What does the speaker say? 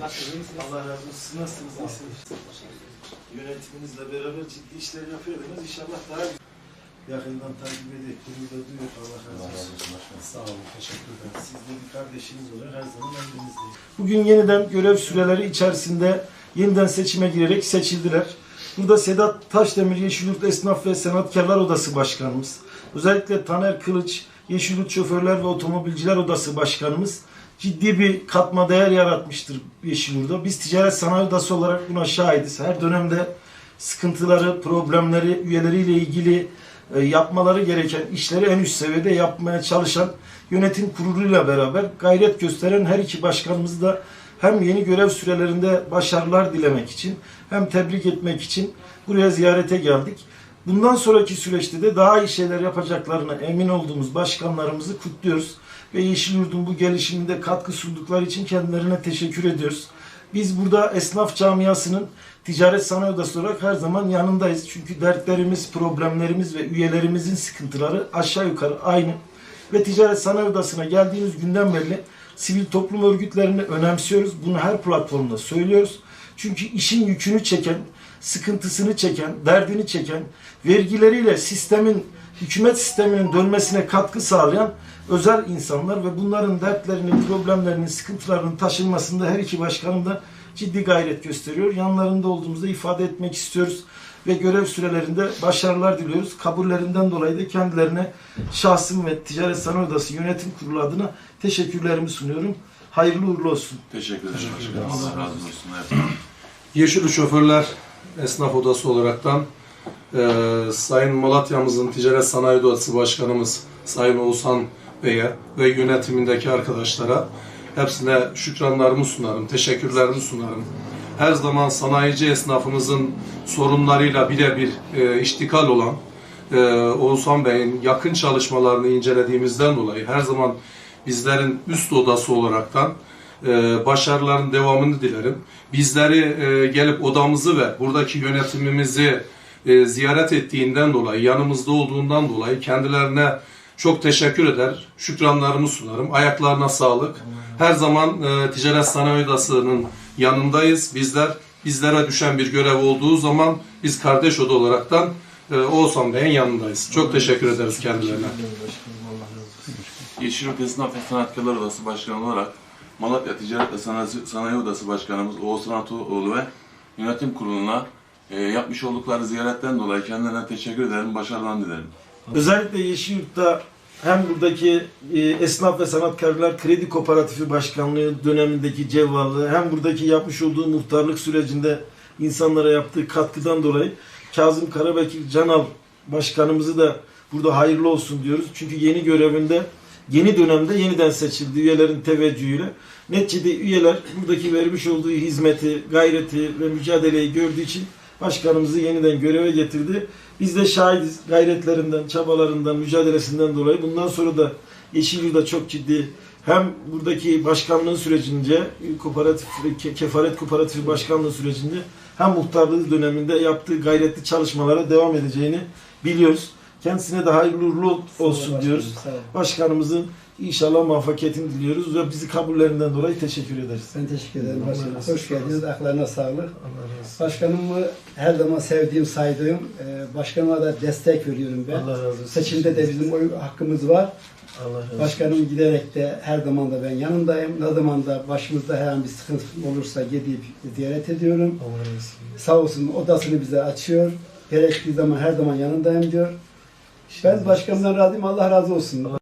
Nasılsınız? Allah razı olsun. Nasılsınız? İyisiniz? Yönetiminizle beraber ciddi işler yapıyordunuz. İnşallah daha yakından takip edip gururla duyuyor. Allah razı olsun. Sağ olun. Teşekkür ederim. Siz de bir kardeşiniz olarak her zaman emrinizdeyiz. Bugün yeniden görev süreleri içerisinde yeniden seçime girerek seçildiler. Burada Sedat Taşdemir Yeşilyurt Esnaf ve Sanatkarlar Odası Başkanımız, özellikle Taner Kılıç Yeşilyurt Şoförler ve Otomobilciler Odası Başkanımız ciddi bir katma değer yaratmıştır Yeşilyurt'ta. Biz Ticaret Sanayi Odası olarak buna şahidiz. Her dönemde sıkıntıları, problemleri, üyeleriyle ilgili e, yapmaları gereken işleri en üst seviyede yapmaya çalışan yönetim kuruluyla beraber gayret gösteren her iki başkanımızı da hem yeni görev sürelerinde başarılar dilemek için hem tebrik etmek için buraya ziyarete geldik. Bundan sonraki süreçte de daha iyi şeyler yapacaklarına emin olduğumuz başkanlarımızı kutluyoruz. Ve Yeşilyurt'un bu gelişiminde katkı sundukları için kendilerine teşekkür ediyoruz. Biz burada esnaf camiasının ticaret sanayi odası olarak her zaman yanındayız. Çünkü dertlerimiz, problemlerimiz ve üyelerimizin sıkıntıları aşağı yukarı aynı. Ve ticaret sanayi odasına geldiğimiz günden beri sivil toplum örgütlerini önemsiyoruz. Bunu her platformda söylüyoruz. Çünkü işin yükünü çeken, sıkıntısını çeken, derdini çeken, vergileriyle sistemin, hükümet sisteminin dönmesine katkı sağlayan özel insanlar ve bunların dertlerinin, problemlerinin, sıkıntılarının taşınmasında her iki başkanım da ciddi gayret gösteriyor. Yanlarında olduğumuzda ifade etmek istiyoruz ve görev sürelerinde başarılar diliyoruz. Kabullerinden dolayı da kendilerine şahsım ve Ticaret Sanayi Odası Yönetim Kurulu adına teşekkürlerimi sunuyorum. Hayırlı uğurlu olsun. Teşekkür ederim başkanım. Allah razı olsun. Yeşilyurt Şoförler Esnaf Odası olaraktan e, Sayın Malatya'mızın Ticaret Sanayi Odası Başkanımız Sayın Oğuzhan Bey'e ve yönetimindeki arkadaşlara hepsine şükranlarımı sunarım, teşekkürlerimi sunarım. Her zaman sanayici esnafımızın sorunlarıyla birebir e, iştikal olan e, Oğuzhan Bey'in yakın çalışmalarını incelediğimizden dolayı her zaman bizlerin üst odası olaraktan e, başarıların devamını dilerim. Bizleri e, gelip odamızı ve buradaki yönetimimizi e, ziyaret ettiğinden dolayı, yanımızda olduğundan dolayı kendilerine çok teşekkür eder, şükranlarımı sunarım. Ayaklarına sağlık. Her zaman e, Ticaret Sanayi Odası'nın yanındayız. Bizler bizlere düşen bir görev olduğu zaman biz kardeş oda olaraktan e, Oğuzhan Bey'in yanındayız. Çok teşekkür ederiz kendilerine. Esnaf ve Sanatkarlar Odası Başkanı olarak Malatya Ticaret ve Sanayi, Odası Başkanımız Oğuzhan Atoğlu ve Yönetim Kurulu'na e, yapmış oldukları ziyaretten dolayı kendilerine teşekkür ederim. Başarılar dilerim. Özellikle Yeşilyurt'ta hem buradaki e, Esnaf ve Sanatkarlar Kredi Kooperatifi Başkanlığı dönemindeki cevvallığı hem buradaki yapmış olduğu muhtarlık sürecinde insanlara yaptığı katkıdan dolayı Kazım Karabekir Canal Başkanımızı da burada hayırlı olsun diyoruz. Çünkü yeni görevinde yeni dönemde yeniden seçildi üyelerin teveccühüyle. Neticede üyeler buradaki vermiş olduğu hizmeti, gayreti ve mücadeleyi gördüğü için başkanımızı yeniden göreve getirdi. Biz de şahidiz gayretlerinden, çabalarından, mücadelesinden dolayı. Bundan sonra da Yeşilyurt'ta çok ciddi hem buradaki başkanlığın sürecince, kooperatif, ke- kefaret kooperatifi başkanlığı sürecinde hem muhtarlığı döneminde yaptığı gayretli çalışmalara devam edeceğini biliyoruz. Kendisine de hayırlı uğurlu olsun diyoruz. Başkanımızın inşallah muvaffakiyetini diliyoruz ve bizi kabullerinden dolayı teşekkür ederiz. Ben teşekkür ederim başkanım. Hoş geldiniz. Aklarına sağlık. Başkanımı her zaman sevdiğim, saydığım, e, başkanıma da destek veriyorum ben. Allah razı olsun. Seçimde de bizim oy hakkımız var. Allah razı olsun. Başkanım giderek de her zaman da ben yanındayım. Ne zaman da başımızda herhangi bir sıkıntı olursa gidip ziyaret ediyorum. Allah razı olsun. Sağ olsun odasını bize açıyor. Gerektiği zaman her zaman yanındayım diyor. Ben başkanımdan razıyım. Allah razı olsun.